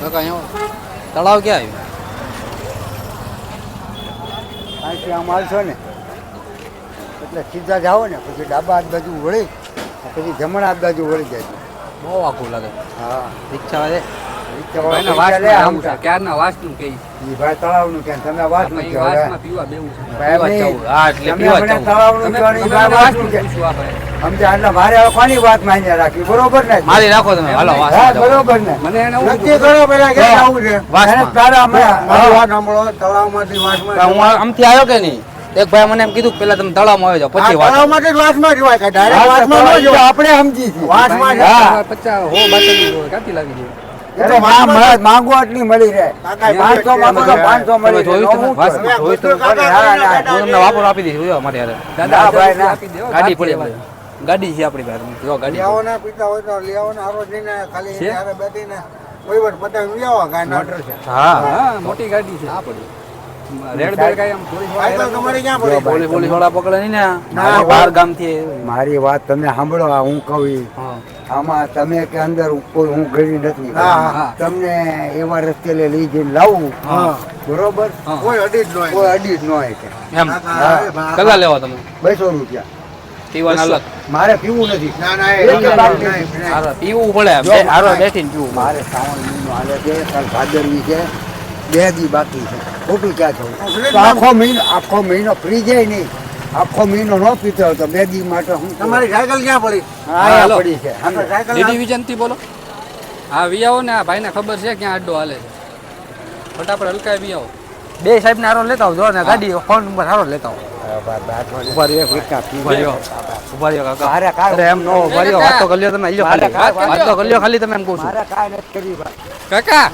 કાકા અહીંયા તળાવ ક્યાં આવ્યું? અહીંથી આમ આવશો ને. એટલે સીધા જાઓ ને પછી ડાબા હાથ બાજુ વળી પછી જમણા હાથ બાજુ વળી જાય. બહુ આખું લાગે. હા. રિક્ષા વાળે ક્યારના વાસનું કહી ભાઈ તળાવનું કે તમે વાત નથી પીવા બેવું છે. તળાવનું સમજ્યા? મારે હવે કોની વાત માન્ય રાખવી? બરોબર ને? મારી રાખો તમે. હાલો. બરોબર ને? મને એને નક્કી કરો પેલા કે આવું છે. તારા અમે વાત સાંભળો તળાવમાંથી વાસમાં હું આમથી આવ્યો કે નહીં? એક ભાઈ મને એમ કીધું પેલા તમે તળાવમાં આવી જાઓ પછી વાત. તળાવમાંથી જ વાસમાં જવાય કાંઈ direct વાસમાં ન જવાય. આપણે સમજી છીએ. વાસમાં હા. પચાસ હો બાટલી હોય લાગી મળે, માંગો એટલી મળી રહે. પાંચસો માંગો પાંચસો મળી રહે. વાપરો આપી દઈશ અમારી ગાડી પડી ગાડી છે આપણી પાસે. જો ગાડી લેવો ને પીતા હોય તો લેવો ને હારો જઈને ખાલી ત્યારે બેઠીને કોઈ વાર પતાવી લેવો કાંઈ મોટર છે. હા હા મોટી ગાડી છે. રેડ બેડ કાંઈ આમ ક્યાં પડી? પોલીસ પોલીસવાળા પકડે નહીં ને. ના, બહાર ગામથી. મારી વાત તમે સાંભળો આ હું કહું આમાં તમે કે અંદર કોઈ હું ગરી નથી. હા, હા. તમને એવા રસ્તે લઈ જઈને લાવું. બરોબર? કોઈ અડી જ ન હોય. કે. કેટલા લેવા તમે. બસો રૂપિયા. પીવાના અલગ. મારે પીવું નથી. ના ના પીવું પડે જો, બે- હારો બેસીને પીવું મારે શ્રાવણ મહિનો હાલે છે કાલ ભાદરવી છે બે દી બાકી છે. ખોટું ક્યાં થવું આખો મહિનો આખો મહિનો ફ્રી જાય નહીં. આખો મહિનો ન પીતો હોય તો બે દી માટે હું તમારી સાયકલ ક્યાં પડી? હા. પડી છે. સાયકલ વિજનથી બોલો. હા વિયાવો ને આ ભાઈને ખબર છે ક્યાં અડ્ડો હાલે છે. ફટાફટ હલકાય વિયાવો. બે સાહેબ ને હારો લેતા આવજો ને ગાડી ફોન નંબર હારો લેતા આવો. કાકા. મારે અરે એમ નો ઊભા રહ્યો વાત તો કરી લ્યો તમે લ્યો ખાલી. વાત તો કરી લ્યો ખાલી તમે એમ કહું છું. મારે કાંઈ નથી કર્યું કાકા!